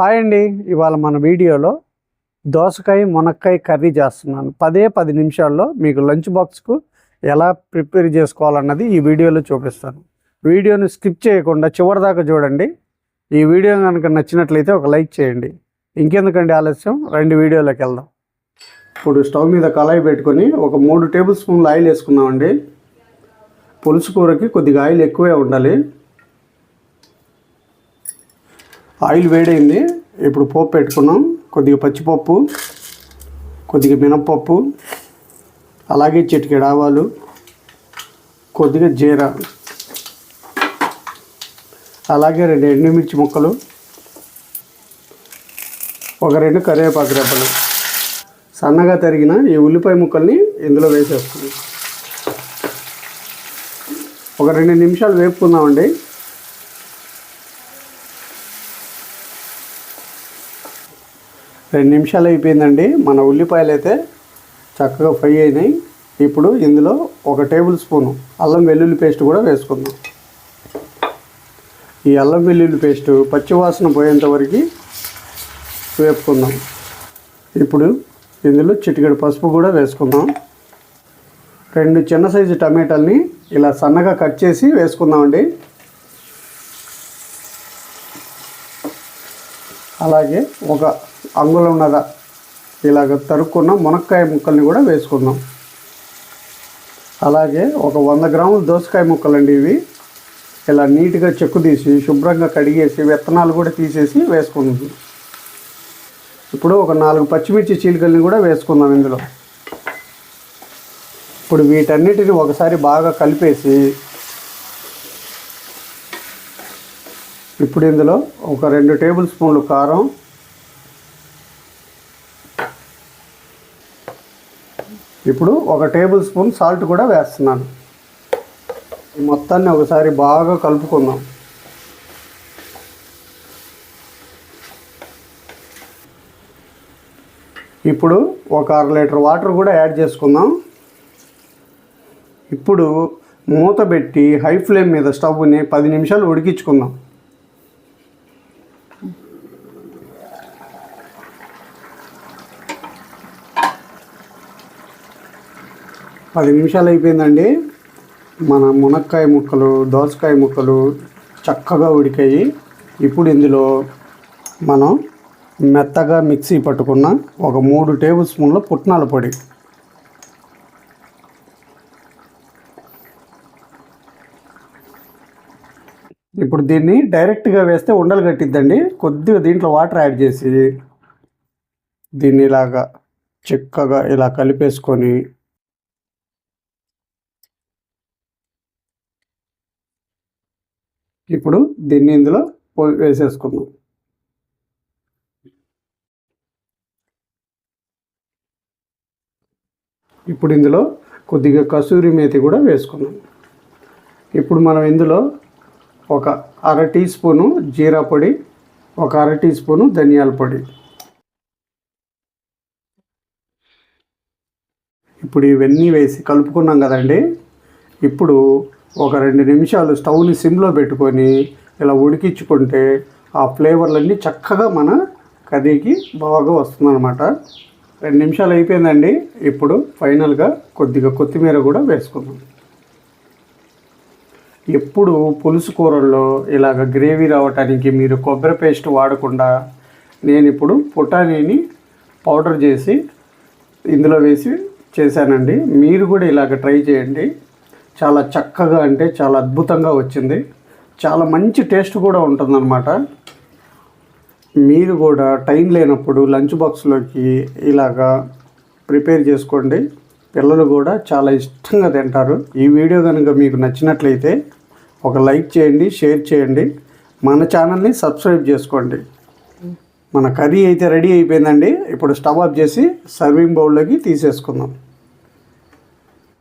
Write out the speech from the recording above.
Hi అండి. ఇవాళ మన వీడియోలో దోసకాయ మునక్కాయ కర్రీ చేస్తున్నాను. పదే పది నిమిషాల్లో మీకు లంచ్ బాక్స్కు ఎలా ప్రిపేర్ చేసుకోవాలన్నది ఈ వీడియోలో చూపిస్తాను. వీడియోని స్కిప్ చేయకుండా చివరిదాకా చూడండి. ఈ వీడియో కనుక నచ్చినట్లయితే ఒక లైక్ చేయండి. ఇంకెందుకండి ఆలస్యం? రెండు వీడియోలోకి వెళ్దాం. ఇప్పుడు స్టవ్ మీద కళాయి పెట్టుకొని ఒక మూడు టేబుల్ స్పూన్లు ఆయిల్ వేసుకున్నామండి. పులుసు కూరకి కొద్దిగా ఆయిల్ ఎక్కువే ఉండాలి. ఆయిల్ వేడైంది. ఇప్పుడు పోపు పెట్టుకున్నాం. కొద్దిగా పచ్చిపప్పు కొద్దిగా మినప్పప్పు అలాగే చిటికెడు ఆవాలు కొద్దిగా జీర అలాగే రెండు ఎండుమిర్చి ముక్కలు ఒక రెండు కరివేపాకు రెబ్బలు. సన్నగా తరిగిన ఈ ఉల్లిపాయ ముక్కల్ని ఇందులో వేసేస్తుంది ఒక రెండు నిమిషాలు వేపుకుందామండి. రెండు నిమిషాలు అయిపోయిందండి. మన ఉల్లిపాయలు అయితే చక్కగా ఫ్రై అయినాయి. ఇప్పుడు ఇందులో ఒక టేబుల్ స్పూను అల్లం వెల్లుల్లి పేస్ట్ కూడా వేసుకుందాం. ఈ అల్లం వెల్లుల్లి పేస్ట్ పచ్చివాసన పోయేంత వరకు వేపుకుందాం. ఇప్పుడు ఇందులో చిటికెడు పసుపు కూడా వేసుకుందాం. రెండు చిన్న సైజు టమాటాలని ఇలా సన్నగా కట్ చేసి వేసుకుందామండి. అలాగే ఒక అంగుళంన్నర ఇలాగ తరుక్కున్న మునక్కాయ ముక్కల్ని కూడా వేసుకుందాం అలాగే ఒక వంద గ్రాముల దోసకాయ ముక్కలండి ఇవి. ఇలా నీట్గా చెక్కు తీసి శుభ్రంగా కడిగేసి విత్తనాలు కూడా తీసేసి వేసుకుందాం ఇప్పుడు ఒక నాలుగు పచ్చిమిర్చి చీలికల్ని కూడా వేసుకుందాం ఇందులో. ఇప్పుడు వీటన్నిటిని ఒకసారి బాగా కలిపేసి ఇప్పుడు ఇందులో ఒక రెండు టేబుల్ స్పూన్లు కారం ఇప్పుడు ఒక టేబుల్ స్పూన్ సాల్ట్ కూడా వేస్తున్నాను. ఈ మొత్తాన్ని ఒకసారి బాగా కలుపుకుందాం. ఇప్పుడు ఒక అర లీటర్ వాటర్ కూడా యాడ్ చేసుకుందాం. ఇప్పుడు మూత పెట్టి హై ఫ్లేమ్ మీద స్టవ్ని పది నిమిషాలు ఉడికించుకుందాం. పది నిమిషాలు అయిపోయిందండి. మన మునక్కాయ ముక్కలు దోసకాయ ముక్కలు చక్కగా ఉడికాయి. ఇప్పుడు ఇందులో మనం మెత్తగా మిక్సీ పట్టుకున్న ఒక మూడు టేబుల్ స్పూన్ల పుట్నాల పొడి. ఇప్పుడు దీన్ని డైరెక్ట్గా వేస్తే ఉండలు కట్టిద్దండి. కొద్దిగా దీంట్లో వాటర్ యాడ్ చేసి దీన్ని ఇలాగా చిక్కగా ఇలా కలిపేసుకొని ఇప్పుడు దీన్ని ఇందులో పో- వేసేసుకుందాం. ఇప్పుడు ఇందులో కొద్దిగా కసూరి మేతి కూడా వేసుకున్నాం ఇప్పుడు మనం ఇందులో ఒక అర టీ స్పూను జీరా పొడి ఒక అర టీ స్పూను ధనియాల పొడి. ఇప్పుడు ఇవన్నీ వేసి కలుపుకున్నాం కదండి. ఇప్పుడు ఒక రెండు నిమిషాలు స్టవ్ని సిమ్లో పెట్టుకొని ఇలా ఉడికించుకుంటే ఆ ఫ్లేవర్లన్నీ చక్కగా మన కర్రీకి బాగా వస్తుందన్నమాట. రెండు నిమిషాలు అయిపోయిందండి. ఇప్పుడు ఫైనల్గా కొద్దిగా కొత్తిమీర కూడా వేసుకుందాం. ఎప్పుడు పులుసు కూరల్లో ఇలాగ గ్రేవీ రావటానికి మీరు కొబ్బరి పేస్ట్ వాడకుండా నేను ఇప్పుడు పుటానీని పౌడర్ చేసి ఇందులో వేసి చేశానండి. మీరు కూడా ఇలాగ ట్రై చేయండి. చాలా చక్కగా అంటే చాలా అద్భుతంగా వచ్చింది. చాలా మంచి టేస్ట్ కూడా ఉంటుందన్నమాట. మీరు కూడా టైం లేనప్పుడు లంచ్ బాక్స్లోకి ఇలాగా ప్రిపేర్ చేసుకోండి. పిల్లలు కూడా చాలా ఇష్టంగా తింటారు. ఈ వీడియో కనుక మీకు నచ్చినట్లయితే ఒక లైక్ చేయండి షేర్ చేయండి. మన ఛానల్ని సబ్స్క్రైబ్ చేసుకోండి. మన కర్రీ అయితే రెడీ అయిపోయిందండి. ఇప్పుడు స్టవ్ ఆఫ్ చేసి సర్వింగ్ బౌల్లోకి తీసేసుకుందాం.